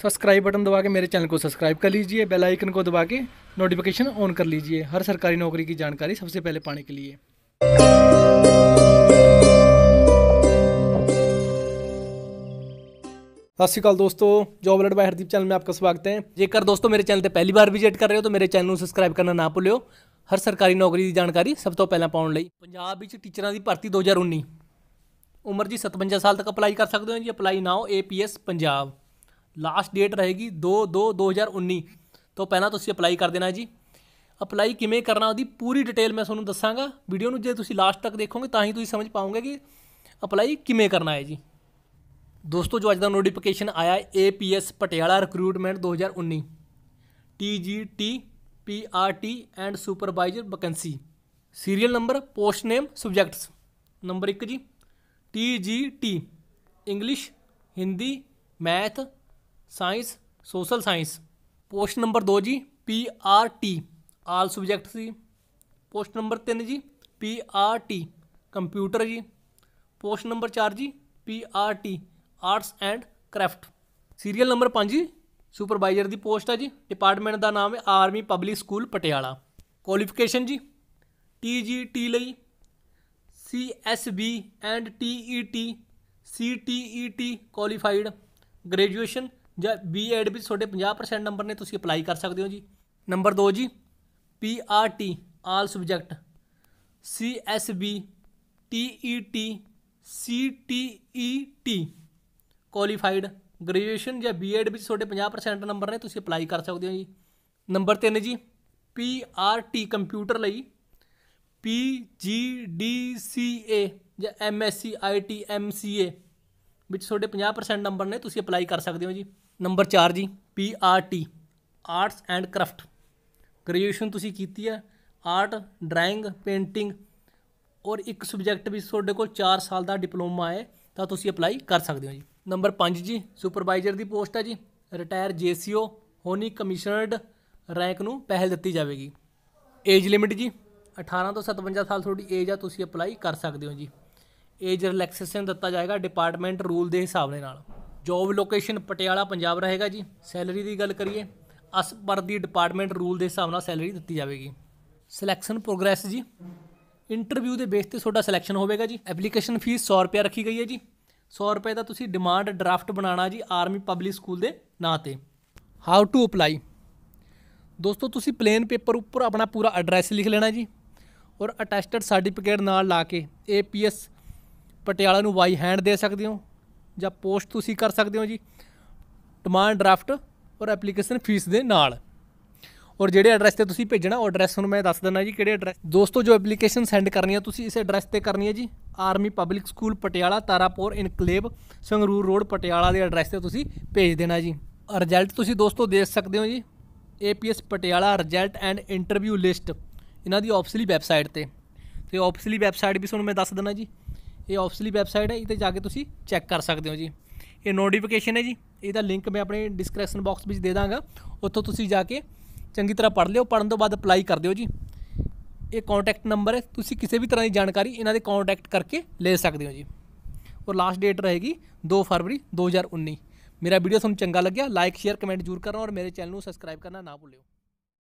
Subscribe button दबा के मेरे चैनल को सब्सक्राइब कर लीजिए बेल आइकन को दबा के नोटिफिकेशन ऑन कर लीजिए हर सरकारी नौकरी की जानकारी सबसे पहले पाने के लिए ਸਤਿ ਸ਼੍ਰੀ ਅਕਾਲ ਦੋਸਤੋ ਜੋਬ ਲੜ ਬਾਈ ਹਰਦੀਪ ਚੈਨਲ में आपका स्वागत है ਜੇਕਰ ਦੋਸਤੋ ਮੇਰੇ ਚੈਨਲ ਤੇ ਪਹਿਲੀ ਵਾਰ ਵਿਜ਼ਿਟ ਕਰ ਰਹੇ ਹੋ ਤਾਂ ਮੇਰੇ ਚੈਨਲ ਨੂੰ ਸਬਸਕ੍ਰਾਈਬ ਕਰਨਾ ਨਾ ਭੁੱਲਿਓ ਹਰ ਸਰਕਾਰੀ ਨੌਕਰੀ ਦੀ ਜਾਣਕਾਰੀ ਸਭ ਤੋਂ ਪਹਿਲਾਂ ਪਾਉਣ ਲਈ ਪੰਜਾਬ ਵਿੱਚ ਟੀਚਰਾਂ ਦੀ ਭਰਤੀ 2019 ਉਮਰ ਜੀ 57 ਸਾਲ ਤੱਕ ਅਪਲਾਈ ਕਰ ਸਕਦੇ ਹੋ ਜੀ ਅਪਲਾਈ ਨਾਓ ਏਪੀਐਸ ਪੰਜਾਬ Last date ਰਹੇਗੀ 2/2/2019 ਤੋਂ ਪਹਿਲਾਂ ਤੁਸੀਂ ਅਪਲਾਈ ਕਰ ਦੇਣਾ ਜੀ। ਅਪਲਾਈ ਕਿਵੇਂ ਕਰਨਾ ਉਹਦੀ ਪੂਰੀ ਡਿਟੇਲ ਮੈਂ ਤੁਹਾਨੂੰ ਦੱਸਾਂਗਾ। ਵੀਡੀਓ ਨੂੰ ਜੇ ਤੁਸੀਂ ਲਾਸਟ ਤੱਕ ਦੇਖੋਗੇ ਤਾਂ ਹੀ ਤੁਸੀਂ ਸਮਝ ਪਾਓਗੇ ਕਿ ਅਪਲਾਈ ਕਿਵੇਂ ਕਰਨਾ ਹੈ ਜੀ। ਦੋਸਤੋ, ਜੋ ਅੱਜ ਦਾ ਨੋਟੀਫਿਕੇਸ਼ਨ ਆਇਆ ਹੈ APS Patiala recruitment 2019 TGT PRT and supervisor vacancy serial number post name subjects number 1 ਜੀ। TGT English Hindi math science, social science. Post number 2 ਜੀ, P R T. All subject ਸੀ। ਪੋਸਟ ਨੰਬਰ 3 ਜੀ, P R T. Computer ਜੀ। Post number 4 ਜੀ, P R T. Arts and craft. Serial number 5 ਜੀ, supervisor ਦੀ post ਹੈ ਜੀ। Department ਦਾ ਨਾਮ ਹੈ army public school Patiala. Qualification ਜੀ ਟੀਜੀਟੀ ਲਈ। CSB and TET CTET qualified. Graduation ਜਾਂ ਬੀ ਐਡ ਵਿੱਚ ਤੁਹਾਡੇ 50% ਨੰਬਰ ਨੇ, ਤੁਸੀਂ ਅਪਲਾਈ ਕਰ ਸਕਦੇ ਹੋ ਜੀ। ਨੰਬਰ 2 ਜੀ P R T all subject C S B T E T C T E T qualified graduation ਜਾਂ ਬੀ ਐਡ ਵਿੱਚ ਤੁਹਾਡੇ 50% ਨੰਬਰ ਨੇ, ਤੁਸੀਂ ਅਪਲਾਈ ਕਰ ਸਕਦੇ ਹੋ ਜੀ। ਨੰਬਰ 3 ਜੀ ਪੀ ਆਰ ਟੀ ਕੰਪਿਊਟਰ ਲਈ ਪੀ ਜੀ ਡੀ ਸੀ ਏ ਜਾਂ M S C I T MSc C A ਵਿੱਚ ਤੁਹਾਡੇ 50% ਨੰਬਰ ਨੇ, ਤੁਸੀਂ ਅਪਲਾਈ ਕਰ ਸਕਦੇ ਹੋ ਜੀ। ਨੰਬਰ 4 ਜੀ P R T arts and craft graduation ਤੁਸੀਂ ਕੀਤੀ ਹੈ ਆਰਟ ਡਰਾਇੰਗ ਪੇਂਟਿੰਗ ਔਰ ਇੱਕ ਸਬਜੈਕਟ ਵਿੱਚ ਤੁਹਾਡੇ ਕੋਲ 4 ਸਾਲ ਦਾ ਡਿਪਲੋਮਾ ਹੈ, ਤਾਂ ਤੁਸੀਂ ਅਪਲਾਈ ਕਰ ਸਕਦੇ ਹੋ ਜੀ। ਨੰਬਰ 5 ਜੀ ਸੁਪਰਵਾਈਜ਼ਰ ਦੀ ਪੋਸਟ ਹੈ ਜੀ। ਰਿਟਾਇਰ ਜੀਸੀਓ ਹੋਣੀ ਕਮਿਸ਼ਨਰਡ ਰੈਂਕ ਨੂੰ ਪਹਿਲ ਦਿੱਤੀ ਜਾਵੇਗੀ। ਏਜ ਲਿਮਿਟ ਜੀ 18 ਤੋਂ 57 ਸਾਲ ਤੁਹਾਡੀ ਏਜ ਆ, ਤੁਸੀਂ ਅਪਲਾਈ ਕਰ ਸਕਦੇ ਹੋ ਜੀ। ਏਜ ਰਿਲੈਕਸੇਸ਼ਨ ਦਿੱਤਾ ਜਾਏਗਾ ਡਿਪਾਰਟਮੈਂਟ ਰੂਲ ਦੇ ਹਿਸਾਬ ਦੇ ਨਾਲ। ਜੋਬ ਲੋਕੇਸ਼ਨ ਪਟਿਆਲਾ, ਪੰਜਾਬ ਰਹੇਗਾ ਜੀ। ਸੈਲਰੀ ਦੀ ਗੱਲ ਕਰੀਏ ਅਸ ਪਰ ਦੀ ਡਿਪਾਰਟਮੈਂਟ ਰੂਲ ਦੇ ਹਿਸਾਬ ਨਾਲ ਸੈਲਰੀ ਦਿੱਤੀ ਜਾਵੇਗੀ। ਸਿਲੈਕਸ਼ਨ ਪ੍ਰੋਗਰੈਸ ਜੀ। ਇੰਟਰਵਿਊ ਦੇ ਬੇਸ ਤੇ ਤੁਹਾਡਾ ਸਿਲੈਕਸ਼ਨ ਹੋਵੇਗਾ ਜੀ। ਐਪਲੀਕੇਸ਼ਨ ਫੀਸ 100 ਰੁਪਏ ਰੱਖੀ ਗਈ ਹੈ ਜੀ। 100 ਰੁਪਏ ਦਾ ਤੁਸੀਂ ਡਿਮਾਂਡ ਡਰਾਫਟ ਬਣਾਉਣਾ ਜੀ ਆਰਮੀ ਪਬਲਿਕ ਸਕੂਲ ਦੇ ਨਾਂ ਤੇ। ਹਾਊ ਟੂ ਅਪਲਾਈ ਦੋਸਤੋ, ਤੁਸੀਂ ਪਲੇਨ ਪੇਪਰ ਉੱਪਰ ਆਪਣਾ ਪੂਰਾ ਐਡਰੈਸ ਲਿਖ ਲੈਣਾ ਜੀ। ਔਰ ਅਟੈਸਟਡ ਸਰਟੀਫਿਕੇਟ ਨਾਲ ਲਾ ਕੇ ਏਪੀਐਸ ਪਟਿਆਲਾ ਨੂੰ ਵਾਈ ਹੈਂਡ ਦੇ ਸਕਦੇ ਹੋ ਜਾਂ ਪੋਸਟ ਤੁਸੀਂ ਕਰ ਸਕਦੇ ਹੋ ਜੀ। ਡਿਮਾਂਡ ਡਰਾਫਟ ਔਰ ਐਪਲੀਕੇਸ਼ਨ ਫੀਸ ਦੇ ਨਾਲ। ਔਰ ਜਿਹੜੇ ਐਡਰੈਸ ਤੇ ਤੁਸੀਂ ਭੇਜਣਾ, ਉਹ ਐਡਰੈਸ ਤੁਹਾਨੂੰ ਮੈਂ ਦੱਸ ਦਿੰਦਾ ਜੀ ਕਿਹੜੇ ਐਡਰੈਸ ਦੋਸਤੋ, ਜੋ ਐਪਲੀਕੇਸ਼ਨ ਸੈਂਡ ਕਰਨੀ ਹੈ ਤੁਸੀਂ ਇਸ ਐਡਰੈਸ ਤੇ ਕਰਨੀ ਹੈ ਜੀ। Army public school Patiala, Tarapur enclave Sangrur road Patiala ਦੇ ਐਡਰੈਸ ਤੇ ਤੁਸੀਂ ਭੇਜ ਦੇਣਾ ਜੀ। ਰਿਜ਼ਲਟ ਤੁਸੀਂ ਦੋਸਤੋ ਦੇਖ ਸਕਦੇ ਹੋ ਜੀ। APS Patiala result and interview list ਇਹਨਾਂ ਦੀ ਆਫੀਸ਼ੀਅਲੀ ਵੈਬਸਾਈਟ ਤੇ। ਤੇ ਆਫੀਸ਼ੀਅਲੀ ਵੈਬਸਾਈਟ ਵੀ ਤੁਹਾਨੂੰ ਮੈਂ ਦੱਸ ਦਿੰਦਾ ਜੀ। ਇਹ ਆਫੀਸ਼ੀਅਲੀ ਵੈਬਸਾਈਟ ਹੈ ਇਹ ਤੇ ਜਾ ਕੇ ਤੁਸੀਂ ਚੈੱਕ ਕਰ ਸਕਦੇ ਹੋ ਜੀ। ਇਹ ਨੋਟੀਫਿਕੇਸ਼ਨ ਹੈ ਜੀ, ਇਹਦਾ ਲਿੰਕ ਮੈਂ ਆਪਣੇ ਡਿਸਕ੍ਰਿਪਸ਼ਨ ਬਾਕਸ ਵਿੱਚ ਦੇ ਦਾਂਗਾ। ਉੱਥੋਂ ਤੁਸੀਂ ਜਾ ਕੇ ਚੰਗੀ ਤਰ੍ਹਾਂ ਪੜ੍ਹ ਲਿਓ ਪੜਨ ਤੋਂ ਬਾਅਦ ਅਪਲਾਈ ਕਰ ਦਿਓ ਜੀ। ਇਹ ਕੰਟੈਕਟ ਨੰਬਰ ਹੈ, ਤੁਸੀਂ ਕਿਸੇ ਵੀ ਤਰ੍ਹਾਂ ਦੀ ਜਾਣਕਾਰੀ ਇਹਨਾਂ ਦੇ ਕੰਟੈਕਟ ਕਰਕੇ ਲੈ ਸਕਦੇ ਹੋ ਜੀ। ਔਰ ਲਾਸਟ ਡੇਟ ਰਹੇਗੀ 2 ਫਰਵਰੀ 2019 ਮੇਰਾ ਵੀਡੀਓ ਤੁਹਾਨੂੰ ਚੰਗਾ ਲੱਗਿਆ ਲਾਈਕ ਸ਼ੇਅਰ ਕਮੈਂਟ ਜ਼ਰੂਰ ਕਰਨਾ ਔਰ ਮੇਰੇ ਚੈਨਲ ਨੂੰ ਸਬਸਕ੍ਰਾਈਬ ਕਰਨਾ ਨਾ ਭੁੱਲਿਓ।